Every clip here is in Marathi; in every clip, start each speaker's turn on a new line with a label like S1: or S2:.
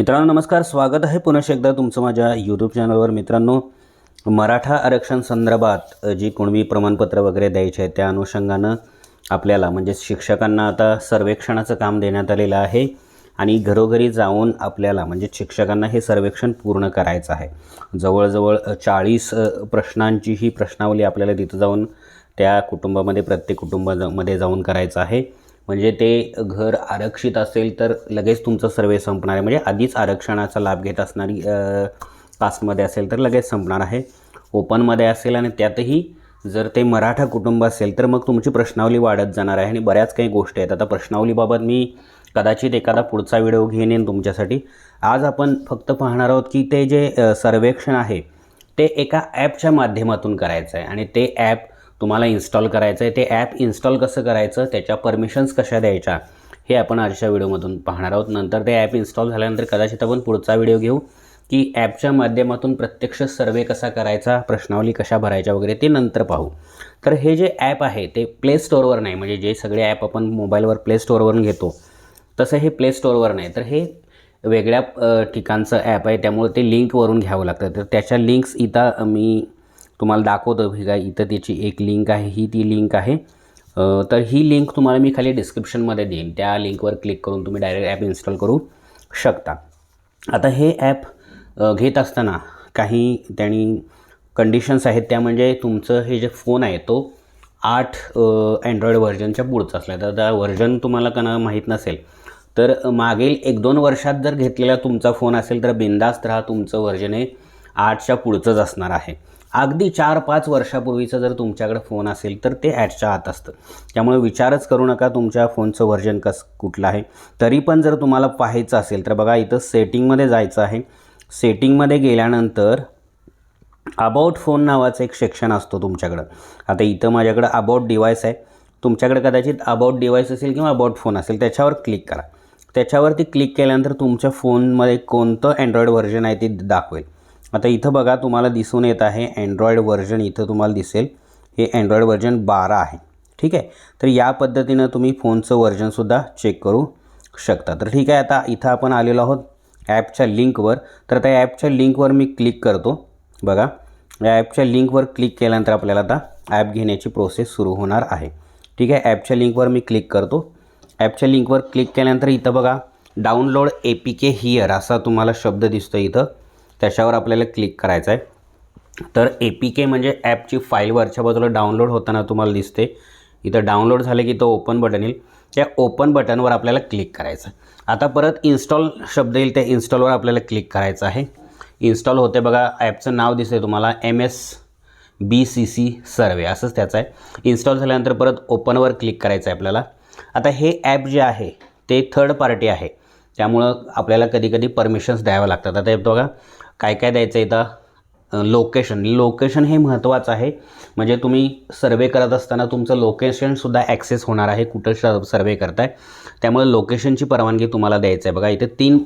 S1: मित्रांनो नमस्कार. स्वागत आहे पुन्हा एकदा तुमचं माझ्या यूट्यूब चॅनलवर मित्रांनो मराठा आरक्षण संदर्भात जी कुणबी प्रमाणपत्र वगैरे द्यायचे आहेत त्या अनुषंगानं आपल्याला म्हणजे शिक्षकांना आता सर्वेक्षणाचं काम देण्यात आलेलं आहे आणि घरोघरी जाऊन आपल्याला म्हणजे शिक्षकांना हे सर्वेक्षण पूर्ण करायचं आहे. जवळजवळ चाळीस प्रश्नांची ही प्रश्नावली आपल्याला तिथं जाऊन त्या कुटुंबामध्ये प्रत्येक कुटुंबामध्ये जाऊन करायचं आहे. म्हणजे ते घर आरक्षित असेल तर लगेच तुमचं सर्वे संपणार आहे. म्हणजे आधीच आरक्षणाचा लाभ घेत असणारी कास्टमध्ये असेल तर लगेच संपणार आहे. ओपनमध्ये असेल आणि त्यातही जर ते मराठा कुटुंब असेल तर मग तुमची प्रश्नावली वाढत जाणार आहे आणि बऱ्याच काही गोष्टी आहेत. आता प्रश्नावलीबाबत मी कदाचित एखादा पुढचा व्हिडिओ घेऊन येईन तुमच्यासाठी. आज आपण फक्त पाहणार आहोत की ते जे सर्वेक्षण आहे ते एका ॲपच्या माध्यमातून करायचं आहे आणि ते ॲप तुम्हाला इन्स्टॉल करायचं आहे ते ॲप इन्स्टॉल कसं करायचं त्याच्या परमिशन्स कशा द्यायच्या हे आपण आजच्या व्हिडिओमधून पाहणार आहोत. नंतर ते ॲप इन्स्टॉल झाल्यानंतर कदाचित आपण पुढचा व्हिडिओ घेऊ की ॲपच्या माध्यमातून प्रत्यक्ष सर्वे कसा करायचा प्रश्नावली कशा भरायच्या वगैरे ते नंतर पाहू. तर हे जे ॲप आहे ते प्ले स्टोअरवर नाही म्हणजे जे सगळे ॲप आपण मोबाईलवर प्ले स्टोअरवरून घेतो तसं हे प्ले स्टोअरवर नाही. तर हे वेगळ्या ठिकाणचं ॲप आहे त्यामुळे ते लिंकवरून घ्यावं लागतं. तर त्याच्या लिंक्स इथं मी तुम्हाला दाखवतो हे काय इथं त्याची एक लिंक आहे ही ती लिंक आहे. तर ही लिंक तुम्हाला मी खाली डिस्क्रिप्शनमध्ये देईन. त्या लिंकवर क्लिक करून तुम्ही डायरेक्ट ॲप इन्स्टॉल करू शकता. आता हे ॲप घेत असताना काही त्यांनी कंडिशन्स आहेत त्या म्हणजे तुमचं हे जे फोन आहे तो आठ अँड्रॉईड व्हर्जनच्या पुढचा असला. तर त्या व्हर्जन तुम्हाला कना माहीत नसेल तर मागील एक दोन वर्षात जर घेतलेला तुमचा फोन असेल तर बिंदास्त राहा तुमचं व्हर्जन हे आठच्या पुढचंच असणार आहे. अगदी चार पाच वर्षापूर्वीचा जर तुमच्याकडे फोन असेल तर ते ॲटच्या आत असतं. त्यामुळे विचारच करू नका तुमच्या फोनचं व्हर्जन कस कुठलं आहे. तरी पण जर तुम्हाला पाहायचं असेल तर बघा इथं सेटिंगमध्ये जायचं आहे. सेटिंगमध्ये गेल्यानंतर अबाउट फोन नावाचं एक सेक्शन असतो तुमच्याकडं. आता इथं माझ्याकडं अबाउट डिवाईस आहे. तुमच्याकडे कदाचित अबाउट डिवाईस असेल किंवा अबाउट फोन असेल त्याच्यावर क्लिक करा. त्याच्यावरती क्लिक केल्यानंतर तुमच्या फोनमध्ये कोणतं अँड्रॉईड व्हर्जन आहे ते दाखवेल. आता इथं बघा तुम्हाला दिसून येत आहे अँड्रॉईड व्हर्जन इथं तुम्हाला दिसेल. हे अँड्रॉईड व्हर्जन बारा आहे. ठीक आहे? तर या पद्धतीनं तुम्ही फोनचं व्हर्जनसुद्धा चेक करू शकता. तर ठीक आहे आता इथं आपण आलेलो आहोत ॲपच्या लिंकवर. तर त्या ॲपच्या लिंकवर मी क्लिक करतो. बघा या ॲपच्या लिंकवर क्लिक केल्यानंतर आपल्याला आता ॲप घेण्याची प्रोसेस सुरू होणार आहे. ठीक आहे? ॲपच्या लिंकवर मी क्लिक करतो. ॲपच्या लिंकवर क्लिक केल्यानंतर इथं बघा download A P K here असा तुम्हाला शब्द दिसतो इथं. त्याच्यावर आपल्याला क्लिक करायचं आहे तर ए पी के म्हणजे ॲपची फाईल वरच्या बाजूला डाउनलोड होताना तुम्हाला दिसते. इथं डाउनलोड झालं की तो ओपन बटन येईल. त्या ओपन बटनवर आपल्याला क्लिक करायचं आता परत इन्स्टॉल शब्द येईल त्या इन्स्टॉलवर आपल्याला क्लिक करायचं आहे. इन्स्टॉल होते बघा ॲपचं नाव दिसते तुम्हाला M S B C C survey असंच त्याचं आहे. इन्स्टॉल झाल्यानंतर परत ओपनवर क्लिक करायचं आहे आपल्याला. आता हे ॲप जे आहे ते थर्ड पार्टी आहे. त्यामुळं आपल्याला कधी कधी परमिशन्स द्यावं लागतात. आता बघा काय काय द्यायचं आहे इथं? लोकेशन लोकेशन हे महत्त्वाचं आहे. म्हणजे तुम्ही सर्वे करत असताना तुमचं लोकेशनसुद्धा ॲक्सेस होणार आहे कुठं श सर्वे करताय. त्यामुळे लोकेशनची परवानगी तुम्हाला द्यायचं आहे. बघा इथे तीन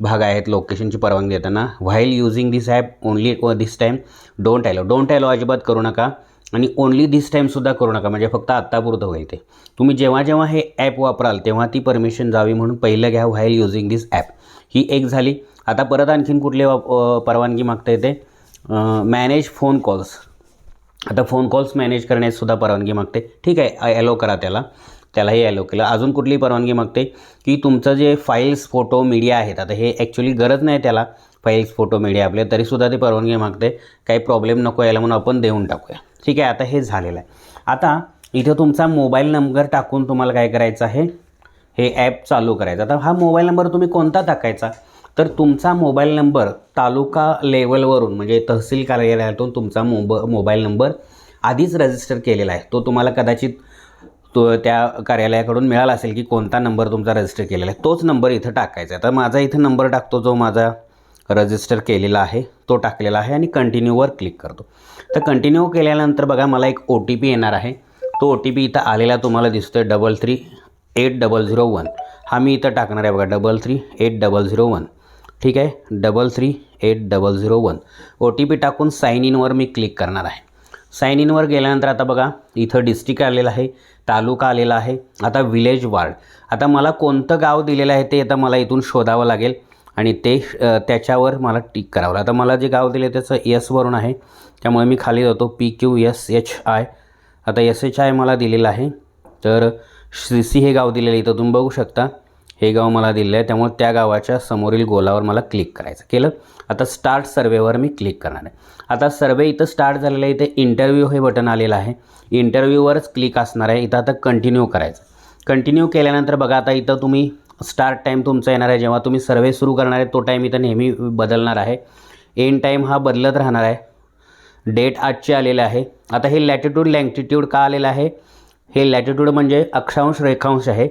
S1: भाग आहेत लोकेशनची परवानगी देताना. While using this app only this time don't allow don't allow अजिबात करू नका. आणि ओनली दिस टाईमसुद्धा करू नका म्हणजे फक्त आत्तापुरतं होईल ते. तुम्ही जेव्हा जेव्हा हे ॲप वापराल तेव्हा ती परमिशन जावी म्हणून पहिलं घ्या व्हाईल युझिंग दिस ॲप ही एक झाली. आता परत आणखीन कुठली वाप परवानगी मागता येते? मॅनेज फोन कॉल्स आता फोन कॉल्स मॅनेज करण्यासुद्धा परवानगी मागते. ठीक आहे ॲलो करा त्याला. त्यालाही ॲलो केलं. अजून कुठली परवानगी मागते? की तुमचं जे फाईल्स फोटो मीडिया आहेत आता हे ॲक्च्युली गरज नाही त्याला फाईल्स फोटो मीडिया आपले तरीसुद्धा ते परवानगी मागते. काही प्रॉब्लेम नको यायला म्हणून आपण देऊन टाकूया. ठीक आहे आता हे झालेलं आहे. आता इथं तुमचा मोबाईल नंबर टाकून तुम्हाला काय करायचं आहे? हे ॲप चालू करायचं. आता हा मोबाईल नंबर तुम्ही कोणता टाकायचा? तर तुमचा मोबाईल नंबर तालुका लेवलवरून म्हणजे तहसील कार्यालयातून तुमचा मोब मोबाईल नंबर आधीच रजिस्टर केलेला आहे. तो तुम्हाला कदाचित तो त्या कार्यालयाकडून मिळाला असेल की कोणता नंबर तुमचा रजिस्टर केलेला आहे. तोच नंबर इथं टाकायचा आहे. तर माझा इथं नंबर टाकतो जो माझा. रजिस्टर केलेला आहे तो टाकलेला आहे आणि कंटिन्यूवर क्लिक करतो. तर कंटिन्यू केल्यानंतर बघा मला एक ओ टी पी येणार आहे. तो ओ टी पी इथं आलेला तुम्हाला दिसतो आहे double three eight double zero one हा मी इथं टाकणार आहे बघा double three eight double zero one ठीक आहे? Double three eight double zero one O T P टाकून साईन इनवर मी क्लिक करणार आहे. साईन इनवर गेल्यानंतर आता बघा इथं डिस्ट्रिक्ट आलेलं आहे तालुका आलेला आहे आता विलेज वार्ड आता मला कोणतं गाव दिलेलं आहे ते आता मला इथून शोधावं लागेल. आणि ते त्याच्यावर मला टिक करावं लागतं आता मला जे गाव दिले त्याचं यसवरून आहे. त्यामुळे मी खाली जातो. P Q S H I. आता एस एच आय मला दिलेलं आहे. तर श्रीसी हे गाव दिलेलं इथं तुम्ही बघू शकता. हे गाव मला दिलेलं आहे. त्यामुळे त्या गावाच्या समोरील गोलावर मला क्लिक करायचं केलं. आता स्टार्ट सर्वेवर मी क्लिक करणार आहे. आता सर्वे इथं स्टार्ट झालेलं आहे. इथे इंटरव्ह्यू हे बटन आलेलं आहे. इंटरव्ह्यूवरच क्लिक असणार आहे. इथं आता कंटिन्यू करायचं. कंटिन्यू केल्यानंतर बघा आता इथं तुम्ही स्टार्ट टाईम तुमचा येणार आहे. जेव्हा तुम्ही सर्वे सुरू करणार आहे तो टाईम इथं नेहमी बदलणार आहे. एंड टाईम हा बदलत राहणार आहे. डेट आजचे आलेले आहे. आता हे लॅटिट्यूड लँटिट्यूड का आलेलं आहे? हे लॅटिट्यूड म्हणजे अक्षांश रेखांश आहे.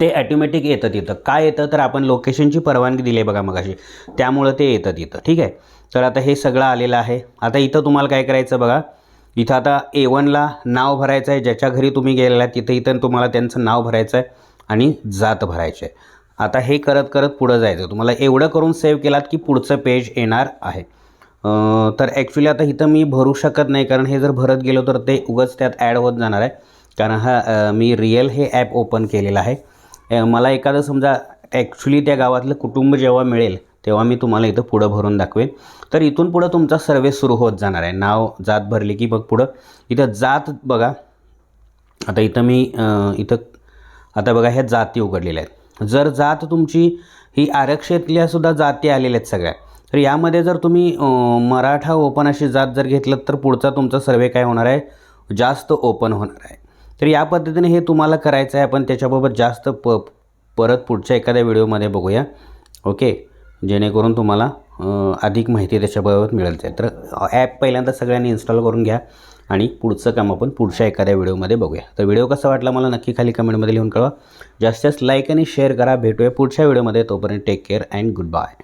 S1: ते ॲटोमॅटिक येतं तिथं. काय येतं? तर आपण लोकेशनची परवानगी दिली आहे बघा मगाशी. त्यामुळं ते येतं तिथं. ठीक आहे? तर आता हे सगळं आलेलं आहे. आता इथं तुम्हाला काय करायचं बघा. इथं आता ए वनला नाव भरायचं आहे. ज्याच्या घरी तुम्ही गेलेला आहे तिथं इथं तुम्हाला त्यांचं नाव भरायचं आहे. आणि जात भरायचे. आहे आता हे करत करत पुढं जायचं. तुम्हाला एवढं करून सेव्ह केलात की पुढचं पेज येणार आहे. तर ॲक्च्युली आता इथं मी भरू शकत नाही. कारण हे जर भरत गेलो तर ते उगंच त्यात ॲड होत जाणार आहे. कारण हा मी रिअल हे ॲप ओपन केलेलं आहे. मला एखादं समजा ॲक्च्युली त्या गावातलं कुटुंब जेव्हा मिळेल तेव्हा मी तुम्हाला इथं पुढं भरून दाखवेन. तर इथून पुढं तुमचा सर्वे सुरू होत जाणार आहे. नाव जात भरली की मग पुढं. इथं जात बघा. आता इथं मी इथं आता बघा ह्या जाती उघडलेल्या आहेत. जर जात तुमची ही आरक्षेतल्यासुद्धा जाती आलेल्या आहेत सगळ्या. तर यामध्ये जर तुम्ही मराठा ओपन अशी जात जर घेतलं तर पुढचा तुमचा सर्वे काय होणार आहे? जास्त ओपन होणार आहे. तर या पद्धतीने हे तुम्हाला करायचं आहे. आपण त्याच्याबाबत जास्त प परत पुढच्या एखाद्या व्हिडिओमध्ये बघूया. ओके? जेणेकरून तुम्हाला अधिक माहिती त्याच्याबाबत मिळेल. जाईल तर ॲप पहिल्यांदा सगळ्यांनी इन्स्टॉल करून घ्या. आणि पुढचं काम आपण पुढच्या एखाद्या व्हिडिओमध्ये बघूया. तर व्हिडिओ कसा वाटला मला नक्की खाली कमेंटमध्ये लिहून कळवा. जास्त जास्त लाईक आणि शेअर करा. भेटूया पुढच्या व्हिडिओमध्ये. तोपर्यंत take care and good bye